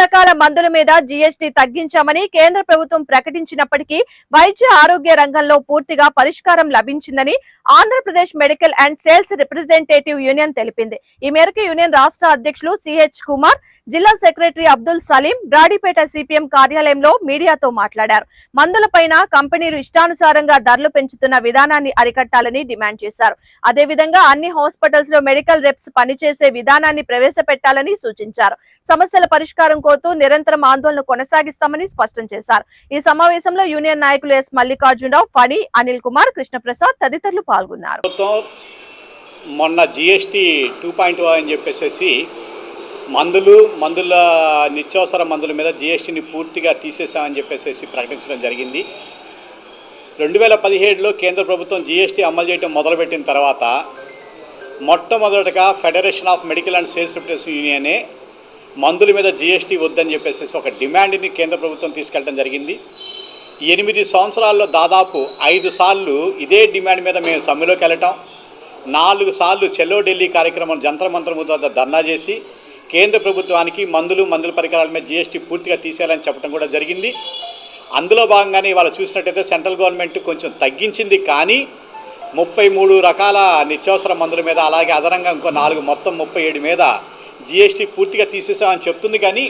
రకాల మందుల మీద జీఎస్టీ తగ్గించామని కేంద్ర ప్రభుత్వం ప్రకటించినప్పటికీ వైద్య ఆరోగ్య రంగంలో పూర్తిగా పరిష్కారం లభించిందని Andhra Pradesh medical and sales representative union తెలిపింది. ఈ మేరకు యూనియన్ రాష్ట్ర అధ్యక్షులు సిహెచ్ కుమార్ జిల్లా సెక్రటరీ అబ్దుల్ సలీం బ్రాడీపేట సిపిఎం కార్యాలయంలో మీడియాతో మాట్లాడారు. మందులపైన కంపెనీలు ఇష్టానుసారంగా ధరలు పెంచుతున్న విధానాన్ని అరికట్టాలని డిమాండ్ చేశారు. అదేవిధంగా అన్ని హాస్పిటల్స్లో మెడికల్ రెప్స్ పనిచేసే విధానాన్ని ప్రవేశపెట్టాలని సూచించారు. సమస్యల పరిష్కారం కోరుతూ నిరంతరం ఆందోళన కొనసాగిస్తామని స్పష్టం చేశారు. ఈ సమావేశంలో యూనియన్ నాయకులు ఎస్. మల్లికార్జునరావు ఫణి అనిల్ కుమార్ కృష్ణప్రసాద్ తదితరులు పాల్గొన్నారు. మొన్న జిఎస్టీ టూ పాయింట్ అని చెప్పేసి మందులు మందుల నిత్యావసర మందుల మీద జిఎస్టీని పూర్తిగా తీసేసామని చెప్పేసి ప్రకటించడం జరిగింది. రెండు వేల పదిహేడులో కేంద్ర ప్రభుత్వం జిఎస్టీ అమలు చేయడం మొదలుపెట్టిన తర్వాత మొట్టమొదటగా federation of medical and sales representation యూనియనే మందుల మీద జిఎస్టీ వద్దని చెప్పేసి ఒక డిమాండ్ని కేంద్ర ప్రభుత్వం తీసుకెళ్ళడం జరిగింది. ఎనిమిది సంవత్సరాల్లో దాదాపు ఐదు సార్లు ఇదే డిమాండ్ మీద మేము సమ్మెలోకి వెళ్ళటం నాలుగు సార్లు చెల్లో ఢిల్లీ కార్యక్రమం జంతర్ మంత్రం వద్ద ధర్నా చేసి కేంద్ర ప్రభుత్వానికి మందులు మందుల పరికరాల మీద జీఎస్టీ పూర్తిగా తీసేయాలని చెప్పడం కూడా జరిగింది. అందులో భాగంగానే ఇవాళ చూసినట్టయితే సెంట్రల్ గవర్నమెంట్ కొంచెం తగ్గించింది కానీ ముప్పై మూడు రకాల నిత్యావసర మందుల మీద అలాగే అదనంగా ఇంకో నాలుగు మొత్తం ముప్పై ఏడు మీద జిఎస్టీ పూర్తిగా తీసేసామని చెప్తుంది కానీ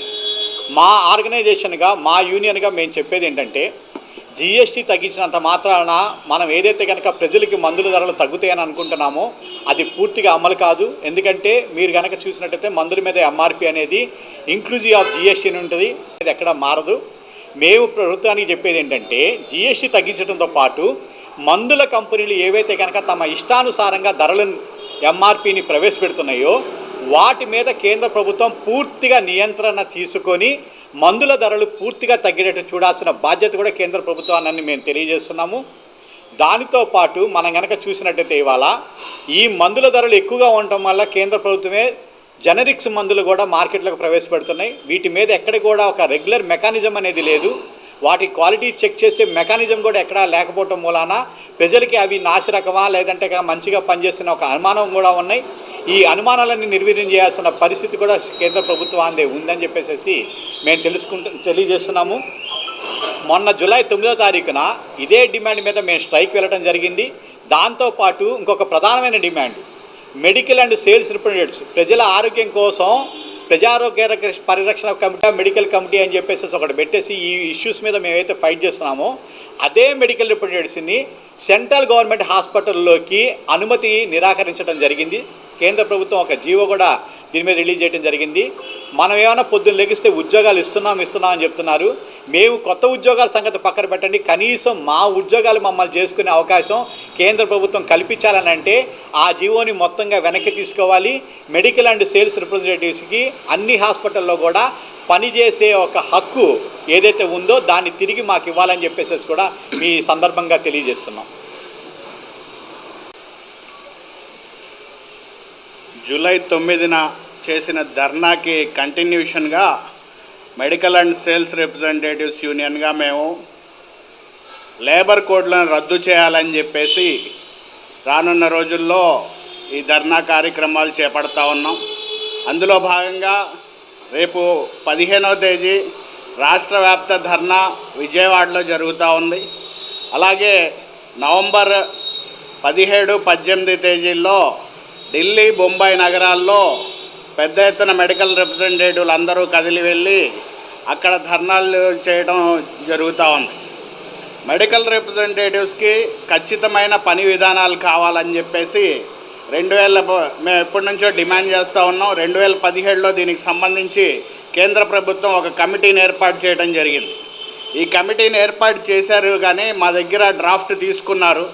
మా ఆర్గనైజేషన్గా మా యూనియన్గా మేము చెప్పేది ఏంటంటే జిఎస్టీ తగ్గించినంత మాత్రాన మనం ఏదైతే కనుక ప్రజలకి మందుల ధరలు తగ్గుతాయని అనుకుంటున్నామో అది పూర్తిగా అమలు కాదు. ఎందుకంటే మీరు కనుక చూసినట్టయితే మందుల మీద ఎంఆర్పి అనేది ఇంక్లూజివ్ ఆఫ్ జిఎస్టీ అని ఉంటుంది. అది ఎక్కడ మారదు. మేము ప్రభుత్వానికి చెప్పేది ఏంటంటే జిఎస్టీ తగ్గించడంతో పాటు మందుల కంపెనీలు ఏవైతే కనుక తమ ఇష్టానుసారంగా ధరలను ఎంఆర్పిని ప్రవేశపెడుతున్నాయో వాటి మీద కేంద్ర ప్రభుత్వం పూర్తిగా నియంత్రణ తీసుకొని మందుల ధరలు పూర్తిగా తగ్గేటట్టు చూడాల్సిన బాధ్యత కూడా కేంద్ర ప్రభుత్వాన్ని మేము తెలియజేస్తున్నాము. దానితో పాటు మనం కనుక చూసినట్టయితే ఇవాళ ఈ మందుల ధరలు ఎక్కువగా ఉండటం వల్ల కేంద్ర ప్రభుత్వమే జనరిక్స్ మందులు కూడా మార్కెట్లోకి ప్రవేశపెడుతున్నాయి. వీటి మీద ఎక్కడ కూడా ఒక రెగ్యులర్ మెకానిజం అనేది లేదు. వాటి క్వాలిటీ చెక్ చేసే మెకానిజం కూడా ఎక్కడా లేకపోవటం మూలాన ప్రజలకి అవి నాసి రకమా లేదంటే మంచిగా పనిచేస్తున్న ఒక అనుమానం కూడా ఉన్నాయి. ఈ అనుమానాలన్నీ నిర్వీర్యం చేయాల్సిన పరిస్థితి కూడా కేంద్ర ప్రభుత్వాందే ఉందని చెప్పేసి మేము తెలుసుకుంటు తెలియజేస్తున్నాము. మొన్న జూలై తొమ్మిదో తారీఖున ఇదే డిమాండ్ మీద మేము స్ట్రైక్ వెళ్ళడం జరిగింది. దాంతోపాటు ఇంకొక ప్రధానమైన demand. Medical and sales representatives ప్రజల ఆరోగ్యం కోసం ప్రజారోగ్య పరిరక్షణ కమిటీ మెడికల్ కమిటీ అని చెప్పేసి ఒకటి పెట్టేసి ఈ ఇష్యూస్ మీద మేమైతే ఫైట్ చేస్తున్నామో అదే మెడికల్ రిప్రజెంటేటివ్స్ని సెంట్రల్ గవర్నమెంట్ హాస్పిటల్లోకి అనుమతి నిరాకరించడం జరిగింది. కేంద్ర ప్రభుత్వం ఒక జీవో కూడా దీని మీద రిలీజ్ చేయడం జరిగింది. మనం ఏమైనా పొద్దున్న లెగిస్తే ఉద్యోగాలు ఇస్తున్నాం ఇస్తున్నాం అని చెప్తున్నారు. మేము కొత్త ఉద్యోగాల సంగతి పక్కన పెట్టండి. కనీసం మా ఉద్యోగాలు మమ్మల్ని చేసుకునే అవకాశం కేంద్ర ప్రభుత్వం కల్పించాలని అంటే ఆ జీవోని మొత్తంగా వెనక్కి తీసుకోవాలి. మెడికల్ అండ్ సేల్స్ రిప్రజెంటేటివ్స్కి అన్ని హాస్పిటల్లో కూడా పనిచేసే ఒక హక్కు ఏదైతే ఉందో దాన్ని తిరిగి మాకు ఇవ్వాలని చెప్పేసి కూడా మీ సందర్భంగా తెలియజేస్తున్నాం. జూలై తొమ్మిదిన చేసిన ధర్నాకి కంటిన్యూషన్గా మెడికల్ అండ్ సేల్స్ రిప్రజెంటేటివ్స్ యూనియన్గా మేము లేబర్ కోడ్లను రద్దు చేయాలని చెప్పేసి రానున్న రోజుల్లో ఈ ధర్నా కార్యక్రమాలు చేపడతా ఉన్నాం. అందులో భాగంగా రేపు పదిహేనవ తేదీ రాష్ట్ర వ్యాప్త ధర్నా విజయవాడలో జరుగుతూ ఉంది. అలాగే నవంబర్ పదిహేడు పద్దెనిమిది తేదీల్లో ఢిల్లీ బొంబాయి నగరాల్లో పెద్ద ఎత్తున మెడికల్ రిప్రజెంటేటివ్లు అందరూ కదిలి వెళ్ళి అక్కడ ధర్నాలు చేయడం జరుగుతూ ఉంది. మెడికల్ రిప్రజెంటేటివ్స్కి ఖచ్చితమైన పని విధానాలు కావాలని చెప్పేసి రెండు వేల మేము ఎప్పటి నుంచో డిమాండ్ చేస్తూ ఉన్నాం. రెండు వేల పదిహేడులో దీనికి సంబంధించి కేంద్ర ప్రభుత్వం ఒక కమిటీని ఏర్పాటు చేయడం జరిగింది. ఈ కమిటీని ఏర్పాటు చేశారు కానీ మా దగ్గర డ్రాఫ్ట్ తీసుకున్నారు.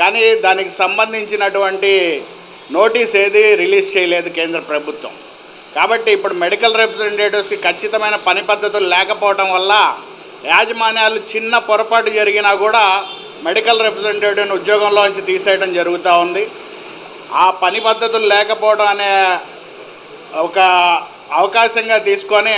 కానీ దానికి సంబంధించినటువంటి నోటీస్ ఏది రిలీజ్ చేయలేదు కేంద్ర ప్రభుత్వం. కాబట్టి ఇప్పుడు మెడికల్ రిప్రజెంటేటివ్స్కి ఖచ్చితమైన పని పద్ధతులు లేకపోవడం వల్ల యాజమాన్యాలు చిన్న పొరపాటు జరిగినా కూడా మెడికల్ రిప్రజెంటేటివ్ని ఉద్యోగంలోంచి తీసేయడం జరుగుతూ ఉంది. ఆ పని పద్ధతులు లేకపోవడం అనే ఒక అవకాశంగా తీసుకొని